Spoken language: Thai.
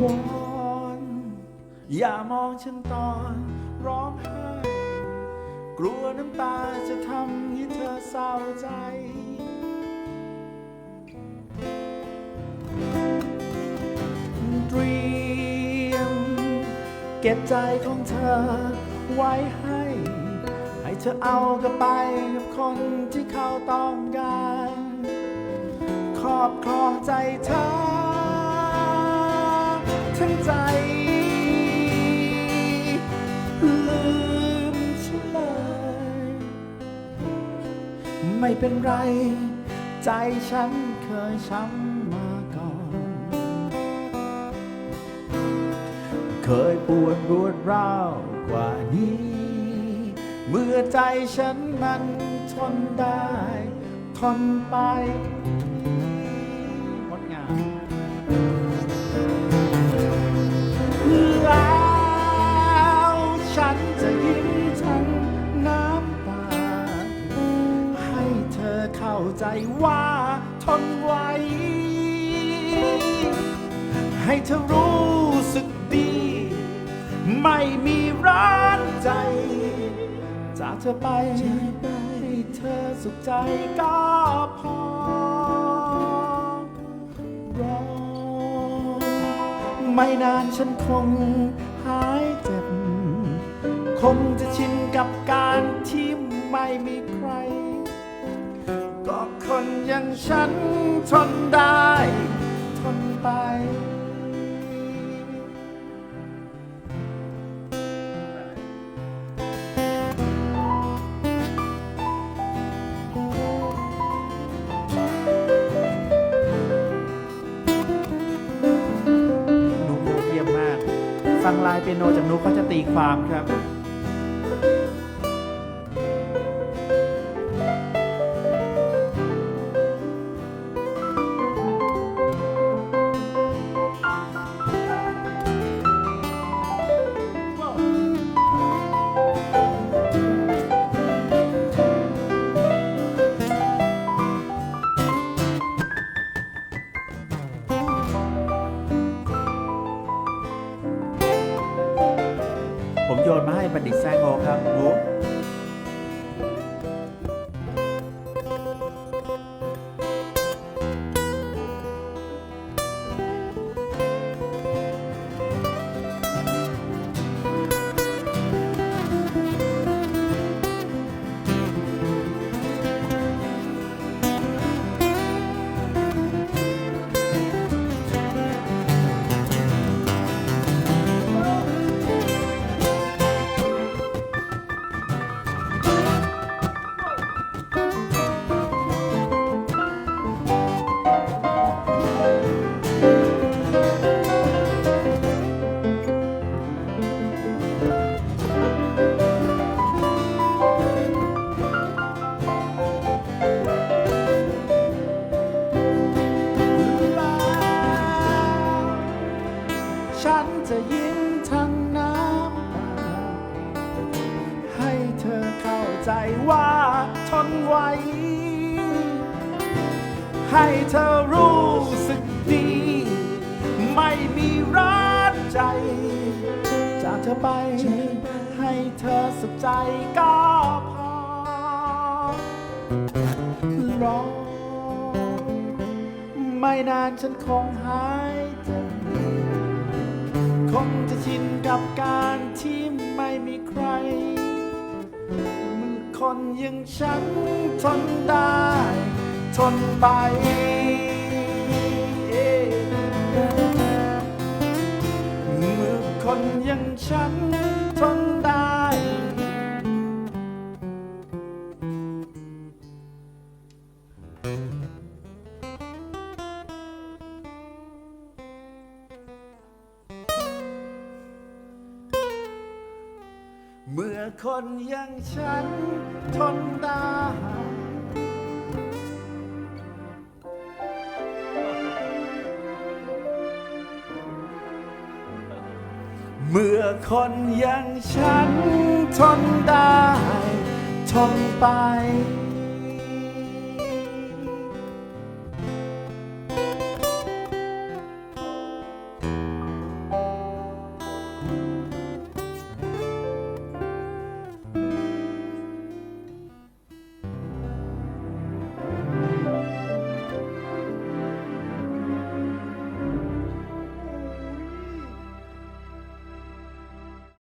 วอนอย่ามองฉันตอนร้องไห้ กลัวน้ำตาจะทำให้เธอเศร้าใจเตรียมเก็บใจของเธอไว้ให้ ให้เธอเอากลับไปกับคนที่เขาต้องการ ครอบครองใจเธอ ทั้งใจ ลืมฉันเลย ไม่เป็นไร ใจฉันเคยช้ำมาก่อน เคยปวดรวดร้าวกว่านี้ เมื่อใจฉันมันทนได้ ทนไปาใจว่าทนไหวให้เธอรู้สึกดี ไม่มีร้านใจจากเธอไปให้เธอสุขใจก็พอรอไม่นานฉันคงหายเจ็บ คงจะชินกับการที่ไม่มีใคร คนอย่างฉันทนได้ ทนไป นุกเยี่ยมมาก ฟังลายเปียโนจากนุกเขาจะตีความครับ โยนมาให้บัณฑิตแซงโงครับ ฉันจะยิ้มทั้งน้ำตาให้เธอเข้าใจว่าทนไหวให้เธอรู้สึกดี ไม่มีร้านใจ จากเธอไป ให้เธอสุขใจก็พอรอไม่นานฉันคงหาย งจะชินกับการที่ไม่มีใครมือคนอย่างฉันทนได้ ทนไปมือคนอย่างฉัน เมื่อคนอย่างฉันทนได้ เมื่อคนอย่างฉันทนได้ ทนไป